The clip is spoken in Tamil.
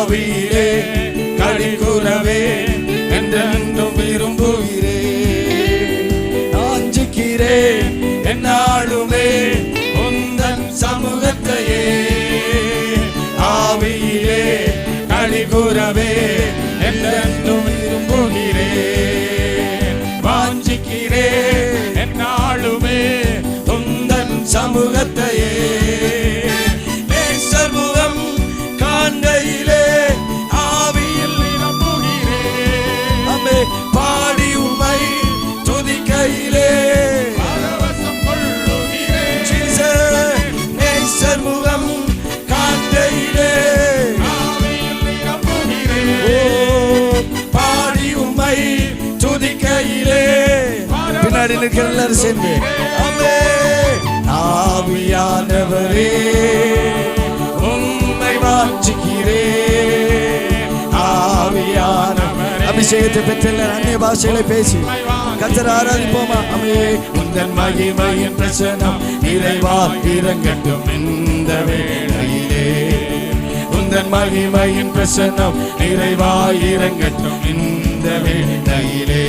ஆவியிலே களி கூறவே என்றென்றும் விரும்புகிறேன் நாஞ்சுக்கிறேன் என்னாலுமே உந்தன் சமூகத்தையே. ஆவியிலே களி கூறவே என்றென்றும் முன்னாடி நிற்கிற எல்லாரும் சேர்ந்து. அம்மே ஆவியானவரே உண்மை வாஞ்சிக்கிறேன். ஆவியானவர். அபிஷேகத்தை பெற்ற அந்நிய பாஷைகளை பேசி கத்தர் ஆராதிப்போமா? அமே உந்தன் மகிமையின் பிரசனம் நிறைவா இறங்கட்டும் இந்த வேளையிலே. உந்தன் மகிமையின் பிரசனம் நிறைவா இறங்கட்டும் இந்த வேளையிலே.